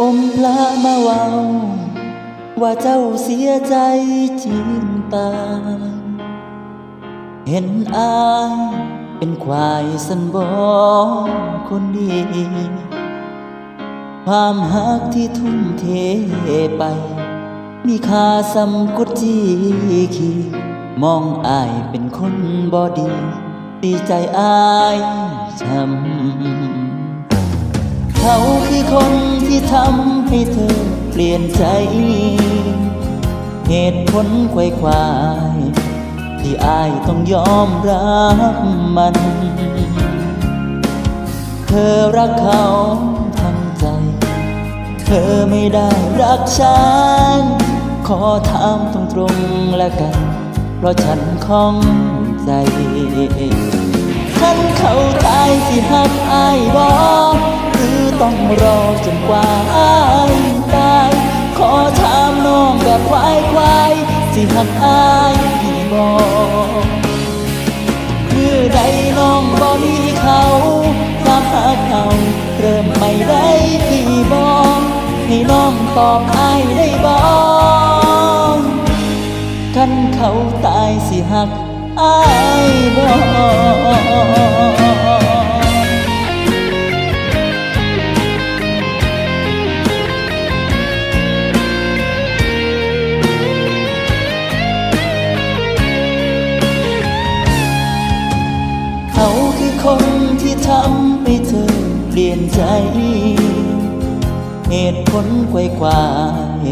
อมพระมาเวาว่าเจ้าเสียใจจริงตาเห็นอาย เป็นควายสันบอคนดี ความหักที่ทุ่มเทไป มีค่าสำกุจีขีมองอายเป็นคนบอดี ดีใจอายช้ำเขาคือคนที่ทำให้เธอเปลี่ยนใจ เหตุผลไขว้ควาย ที่อายต้องยอมรับมัน เธอรักเขาทั้งใจ เธอไม่ได้รักฉัน ขอถามตรงๆแล้วกัน เพราะฉันข้องใจฉันเข้าตายสิหักอายบอหรือต้องรอจนกว่าอาย แบบควายควายสิหักอายที่บอมือใดน้องบ่มีเขาความหาเขาเริ่มไม่ได้พี่บอกให้น้องตอบอายได้บอกกันเขาตายสิหักอายบอก คนที่ทำให้เธอเปลี่ยนใจ เหตุผลไขว้ควาย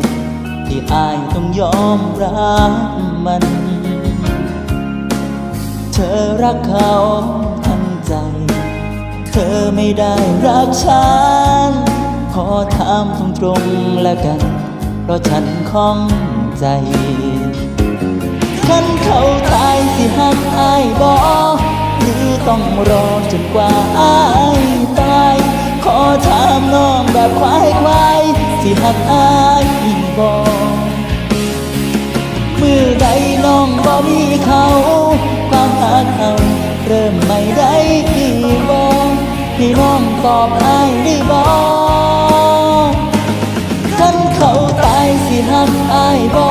ที่อายต้องยอมรับมัน เธอรักเขาทั้งใจ เธอไม่ได้รักฉัน ขอถามตรงๆแล้วกัน เพราะฉันข้องใจฉันเขาตายสิหักอายบอหรือ ต้องรอจนกว่าอายตาย ขอถามน้องแบบควายควายสิหักอายบอมือใดน้องบ่มีเขา ความหาเขาเริ่มไม่ได้ที่บอให้น้องตอบอายได้บอฉันเขาตายสิหักอายบอ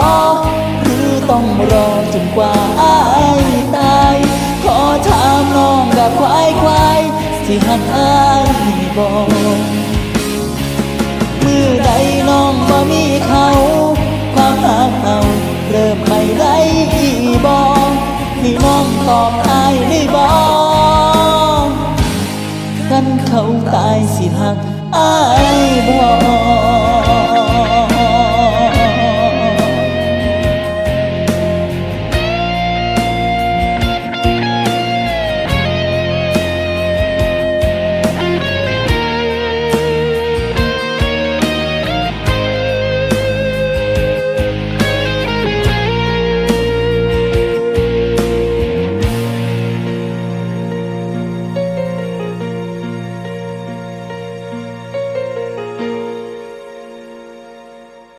หรือต้องรอจนกว่าอาย ควายควายๆสิหักอายบอกมือใดน้องบ่มีเขา ความหักเขาเริ่มไม่ได้อีบอกให้น้องตอบอายได้บอกันเขาตายสิหักอายบ่